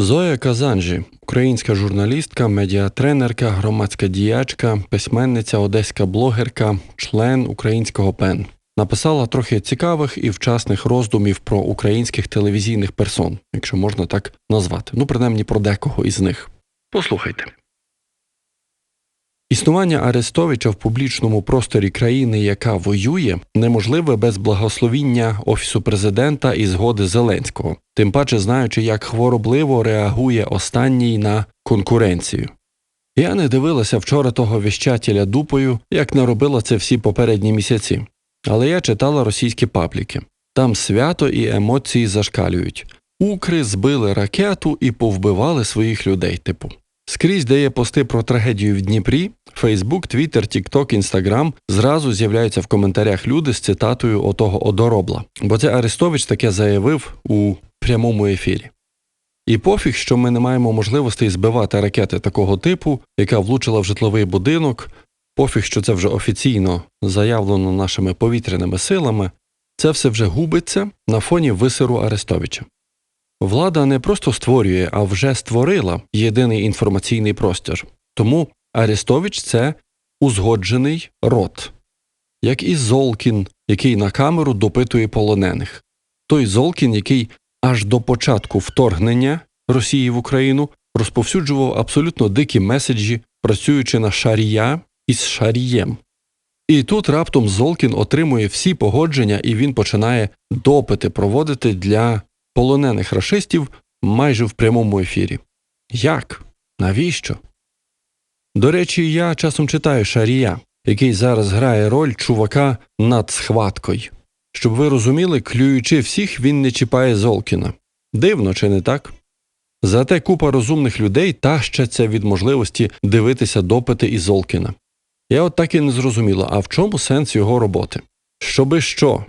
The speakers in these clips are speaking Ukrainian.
Зоя Казанжі, українська журналістка, медіатренерка, громадська діячка, письменниця, одеська блогерка, член українського ПЕН. Написала трохи цікавих і вчасних роздумів про українських телевізійних персон, якщо можна так назвати. Ну, принаймні про декого із них. Послухайте. Існування Арестовича в публічному просторі країни, яка воює, неможливе без благословіння Офісу президента і згоди Зеленського, тим паче знаючи, як хворобливо реагує останній на конкуренцію. Я не дивилася вчора того віщателя дупою, як не робила це всі попередні місяці, але я читала російські пабліки. Там свято і емоції зашкалюють. Укри збили ракету і повбивали своїх людей, типу. Скрізь, де є пости про трагедію в Дніпрі, Фейсбук, Твіттер, Тікток, Інстаграм зразу з'являються в коментарях люди з цитатою отого одоробла. Бо це Арестович таке заявив у прямому ефірі. І пофіг, що ми не маємо можливостей збивати ракети такого типу, яка влучила в житловий будинок, пофіг, що це вже офіційно заявлено нашими повітряними силами, це все вже губиться на фоні висиру Арестовича. Влада не просто створює, а вже створила єдиний інформаційний простір. Тому Арестович це узгоджений рот, як і Золкін, який на камеру допитує полонених. Той Золкін, який аж до початку вторгнення Росії в Україну розповсюджував абсолютно дикі меседжі, працюючи на шарія із шарієм. І тут раптом Золкін отримує всі погодження, і він починає допити проводити для полонених рашистів майже в прямому ефірі. Як? Навіщо? До речі, я часом читаю Шарія, який зараз грає роль чувака над схваткою. Щоб ви розуміли, клюючи всіх, він не чіпає Золкіна. Дивно, чи не так? Зате купа розумних людей тащаться від можливості дивитися допити і Золкіна. Я от так і не зрозуміла, а в чому сенс його роботи? Щоби що?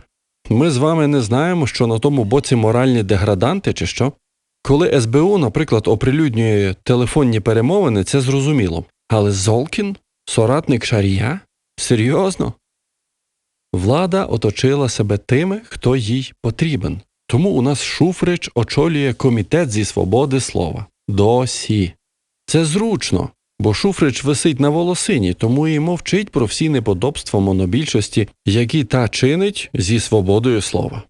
Ми з вами не знаємо, що на тому боці моральні деграданти чи що? Коли СБУ, наприклад, оприлюднює телефонні перемовини, це зрозуміло. Але Золкін, соратник Шарія? Серйозно? Влада оточила себе тими, хто їй потрібен. Тому у нас Шуфрич очолює комітет зі свободи слова. Досі. Це зручно, бо Шуфрич висить на волосині, тому і мовчить про всі неподобства монобільшості, які та чинить зі свободою слова.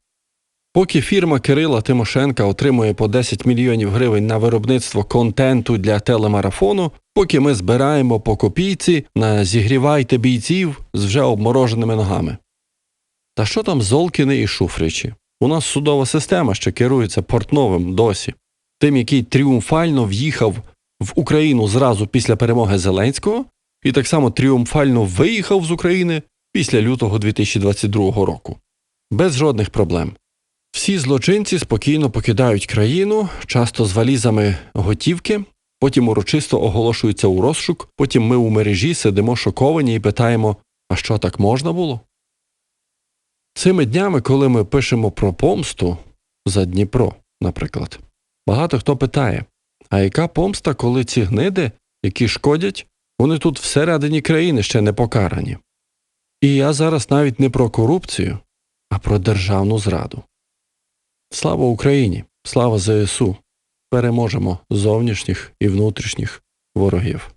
Поки фірма Кирила Тимошенка отримує по 10 мільйонів гривень на виробництво контенту для телемарафону, поки ми збираємо по копійці на зігрівайте бійців з вже обмороженими ногами. Та що там Золкіни і Шуфричі? У нас судова система ще керується портновим досі, тим, який тріумфально в'їхав в Україну зразу після перемоги Зеленського, і так само тріумфально виїхав з України після лютого 2022 року. Без жодних проблем. Всі злочинці спокійно покидають країну, часто з валізами готівки, потім урочисто оголошуються у розшук, потім ми у мережі сидимо шоковані і питаємо, а що так можна було? Цими днями, коли ми пишемо про помсту за Дніпро, наприклад, багато хто питає, а яка помста, коли ці гниди, які шкодять, вони тут всередині країни ще не покарані? І я зараз навіть не про корупцію, а про державну зраду. Слава Україні! Слава ЗСУ! Переможемо зовнішніх і внутрішніх ворогів.